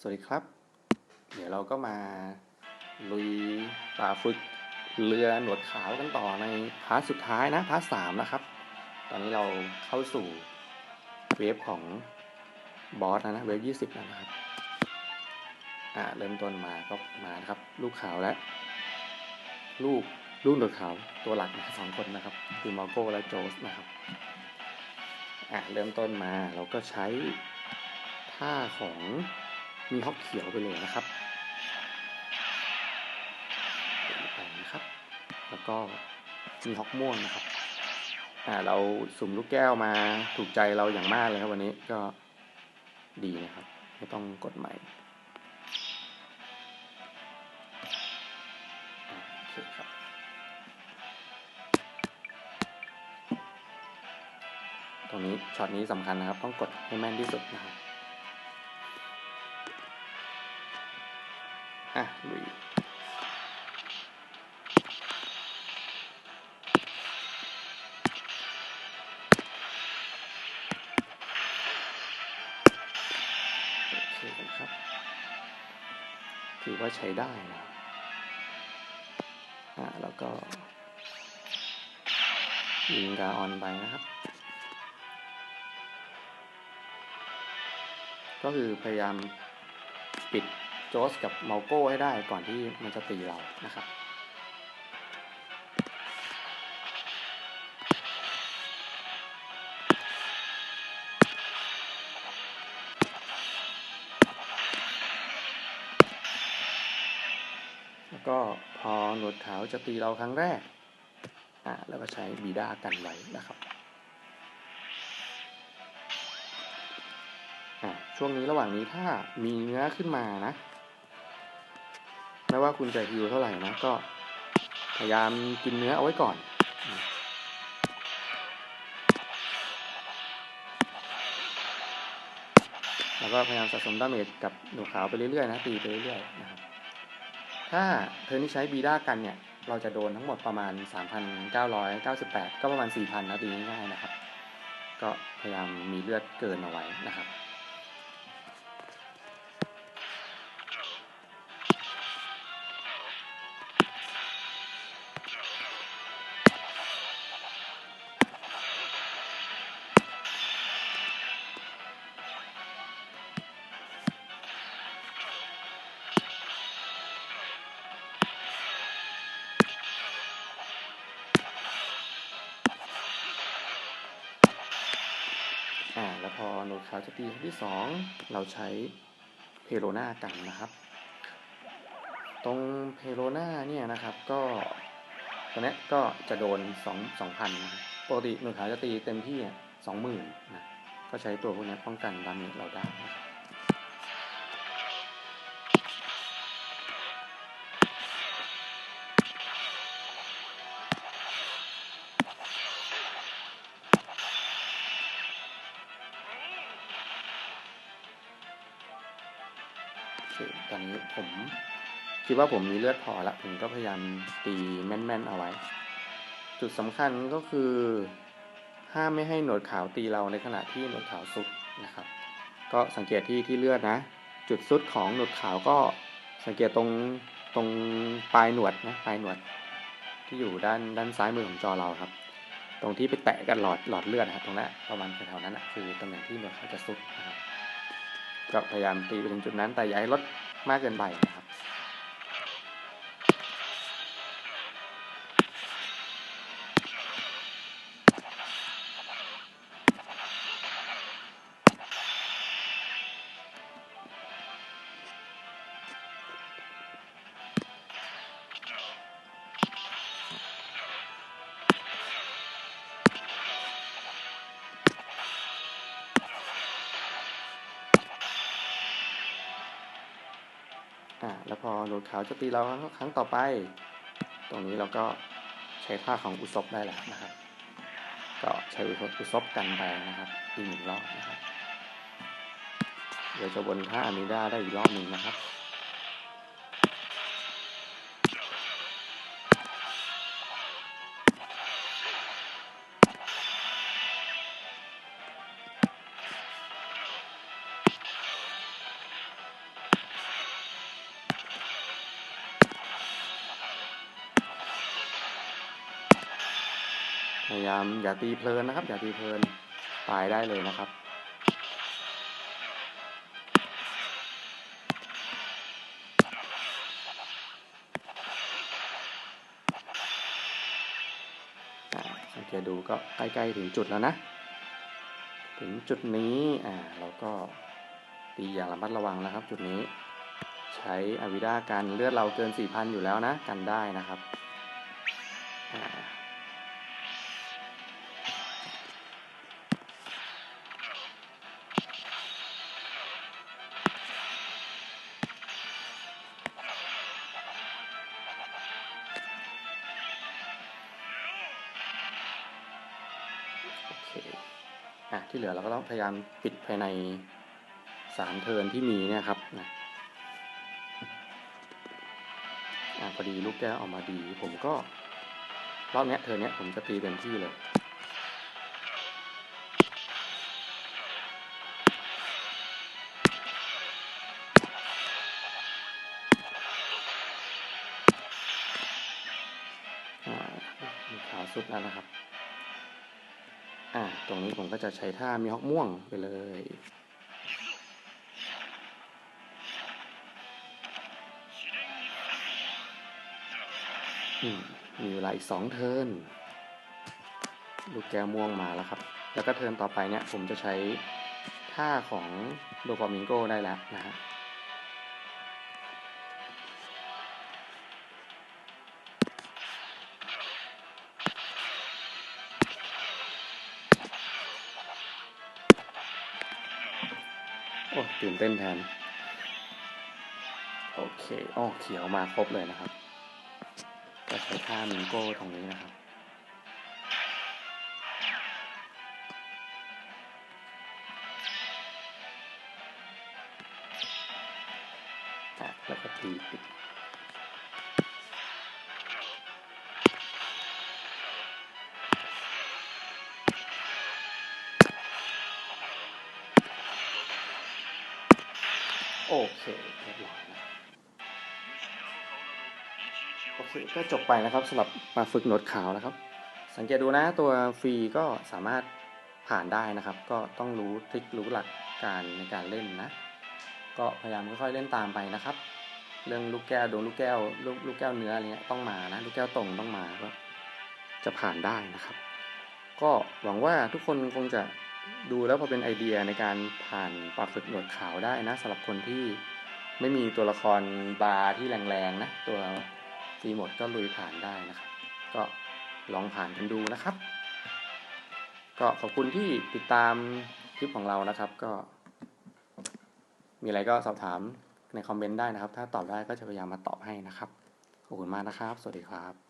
สวัสดีครับ เดี๋ยวเราก็มาลุยป่าฝึกเรือหนวดขาวกันต่อในพาร์ทสุดท้ายนะพาร์ทสามนะครับ ตอนนี้เราเข้าสู่เวฟของบอสนะนะเวฟยี่สิบนะครับอ่าเริ่มต้นมาก็มานะครับ ลูกขาวและ ลูกลูกหนวดขาวตัวหลักนะสองคนนะครับ คือมาโก้และโจสนะครับอ่าเริ่มต้นมาเราก็ใช้ท่าของ มีฮอกเขียวไปเลยนะครับไปนะครับ แล้วก็มีฮอกม่วงนะครับอ่าเราสุ่มลูกแก้วมาถูกใจเราอย่างมากเลยครับวันนี้ก็ดีนะครับ ไม่ต้องกดใหม่ครับตรงนี้ช็อตนี้สำคัญนะครับ ต้องกดให้แม่นที่สุดนะครับ อะลุยโอเคกันครับ ถือว่าใช้ได้นะอะแล้วก็ยิงกาออนไปนะครับ ก็คือพยายามปิด โจสกับเมาโก้ให้ได้ก่อนที่มันจะตีเรานะครับแล้วก็พอหนวดขาวจะตีเราครั้งแรก อ่า แล้วก็ใช้บีด้ากันไว้นะครับ อะช่วงนี้ระหว่างนี้ถ้ามีเนื้อขึ้นมานะ ไม่ว่าคุณจะฮิวเท่าไหร่นะ ก็พยายามกินเนื้อเอาไว้ก่อน แล้วก็พยายามสะสมดาเมจกับหนูขาวไปเรื่อยๆนะตีไปเรื่อยๆนะครับถ้าเธอนี่ใช้บีด้ากันเนี่ย เราจะโดนทั้งหมดประมาณ 3,998 ก็ประมาณ 4,000 นะตีง่ายๆนะครับ ก็พยายามมีเลือดเกินเอาไว้นะครับ อ่าแล้วพอโนดขาวจะตีที่สองเราใช้เพโลนากันนะครับ ตรงเพโลนาเนี่ยนะครับก็ตัวนี้ก็จะโดนสองสองพันนะครับปกติหนูขาวจะตีเต็มที่สองหมื่นนะก็ใช้ตัวพวกนี้ป้องกันดาเมจเราได้นะครับ โอเคตอนนี้ผมคิดว่าผมมีเลือดพอละผมก็พยายามตีแม่นๆเอาไว้ จุดสำคัญก็คือห้ามไม่ให้หนวดขาวตีเราในขณะที่หนวดขาวสุดนะครับ ก็สังเกตที่ที่เลือดนะ จุดสุดของหนวดขาวก็สังเกตตรงตรงปลายหนวดนะปลายหนวด ที่อยู่ด้านด้านซ้ายมือของจอเราครับ ตรงที่ไปแตะกันหลอดหลอดเลือดนะครับตรงนั้นประมาณแถวๆนั้นนะคือตำแหน่งที่หนวดขาวจะสุดนะครับ ก็พยายามตีไปถึงจุดนั้น แต่อย่าให้ลดมากเกินไปนะครับ อ่าแล้วพอหนวดขาวจะตีเราครั้งต่อไป ตรงนี้เราก็ใช้ท่าของอุศบได้แล้วนะครับ ก็ใช้อุศบอุศบกันไปนะครับอีกหนึ่งรอบนะครับ เดี๋ยวจะวนท่าอามิด้าได้อีกรอบหนึ่งนะครับ พยายามอย่าตีเพลินนะครับ อย่าตีเพลินตายได้เลยนะครับอ่าสังเกตดูก็ใกล้ๆถึงจุดแล้วนะ ถึงจุดนี้อ่าเราก็ตีอย่างระมัดระวังนะครับ จุดนี้ ใช้อวิด้ากันเลือดเราเกิน 4,000 อยู่แล้วนะ กันได้นะครับ เคอะที่เหลือเราก็ต้องพยายามปิดภายในสามเทินที่มีเนี่ยครับนะอ่าพอดีลูกแก้วออกมาดี ผมก็รอบเนี้ยเธอเนี้ยผมจะตีเต็มที่เลยขาวสุดแล้วนะครับ อ่าตรงนี้ผมก็จะใช้ท่ามีฮอกม่วงไปเลยอืมมีเวลาอีกสองเทิร์นลูกแก้วม่วงมาแล้วครับ แล้วก็เทิร์นต่อไปเนี่ยผมจะใช้ท่าของโดฟามิงโกได้แล้วนะฮะ อ้ตื่นเต้นแทน โอเคอ้อเขียวมาครบเลยนะครับ ก็ใช้ท่ามิงโก้ตรงนี้นะครับแล้วก็ตีปิด โอเคเรียบร้อยนะโอเคก็จบไปนะครับสำหรับมาฝึกหนวดขาวนะครับ สังเกตดูนะตัวฟรีก็สามารถผ่านได้นะครับ ก็ต้องรู้ทริครู้หลักการในการเล่นนะ ก็พยายามค่อยๆเล่นตามไปนะครับ เรื่องลูกแก้วดวงลูกแก้วลูกลูกแก้วเนื้ออะไรเงี้ยต้องมานะลูกแก้วตรงต้องมาก็จะผ่านได้นะครับ ก็หวังว่าทุกคนคงจะ ดูแล้วพอเป็นไอเดียในการผ่านปรับฝึกหนวดขาวได้นะสำหรับคนที่ไม่มีตัวละครบาร์ที่แรงๆนะ ตัวฟรีหมดก็ลุยผ่านได้นะครับ ก็ลองผ่านกันดูนะครับ ก็ขอบคุณที่ติดตามคลิปของเรานะครับก็ มีอะไรก็สอบถามในคอมเมนต์ได้นะครับ ถ้าตอบได้ก็จะพยายามมาตอบให้นะครับ ขอบคุณมากนะครับ สวัสดีครับ